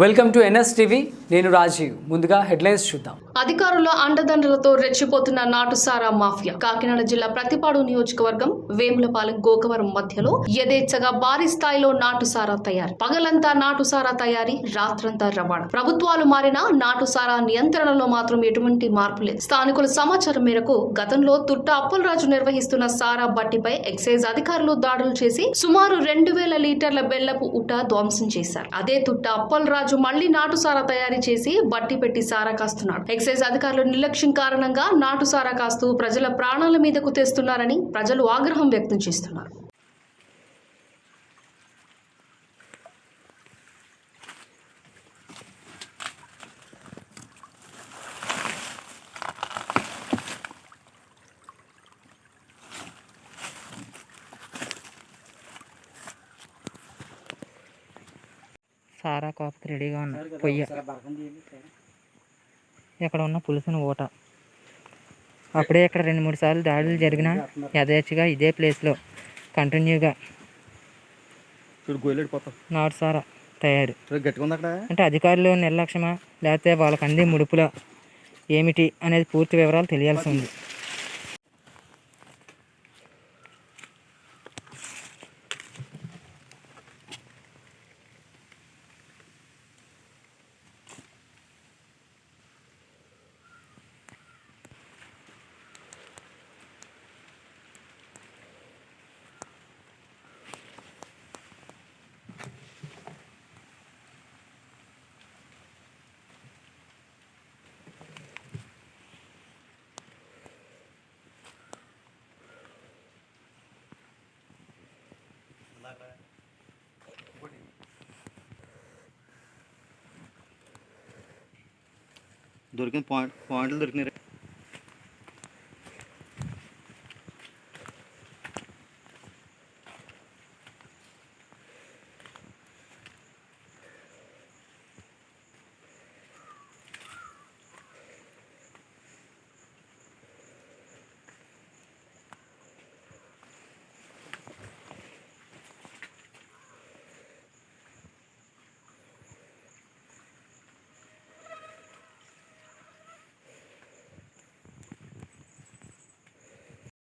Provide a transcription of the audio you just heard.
Welcome to NS TV నేను రాజీవ్. ముందుగా headlines చూద్దాం. అధికారుల అండదండలతో రెచ్చిపోతున్న నాటుసారా మాఫియా. కాకినాడ జిల్లా ప్రతిపాడు నియోజకవర్గం వేములపాలెం గోకవరం మధ్యలో యథేచ్ఛగా భారీ స్థాయిలో నాటుసారా తయారీ. పగలంతా నాటుసారా తయారీ రాత్రంతా రవాణా. ప్రభుత్వాలు మారినా నాటుసారా నియంత్రణలో మాత్రం ఎటువంటి మార్పు లేదు. స్థానికుల సమాచారం మేరకు గతంలో తుట్ట అప్పలరాజు నిర్వహిస్తున్న సారా బట్టిపై ఎక్సైజ్ అధికారులు దాడులు చేసి సుమారు రెండు వేల లీటర్ల బెల్లపు ఉట ధ్వంసం చేశారు. అదే తుట్ట అప్పలరాజు మళ్ళీ నాటుసారా తయారీ చేసి బట్టి పెట్టి సారా కాస్తున్నాడు. ఎక్సైజ్ అధికారుల నిర్లక్ష్యం కారణంగా నాటు సారా కాస్తూ ప్రజల ప్రాణాల మీదకు తెస్తున్నారని ప్రజలు ఆగ్రహం వ్యక్తం చేస్తున్నారు. సారా కాపుకి రెడీగా ఉన్నా. పొయ్యి. ఇక్కడ ఉన్న పులుసుని ఊట. అప్పుడే ఇక్కడ రెండు మూడు సార్లు దాడులు జరిగిన యథేచ్ఛగా ఇదే ప్లేస్లో కంటిన్యూగా నాటు సారా తయారు. అంటే అధికారులు నిర్లక్ష్యమా? లేకపోతే వాళ్ళకి అందే ముడుపుల ఏమిటి అనేది పూర్తి వివరాలు తెలియాల్సి ఉంది. దొరికిన పాయింట్ పాయింట్లు దొరికినాయి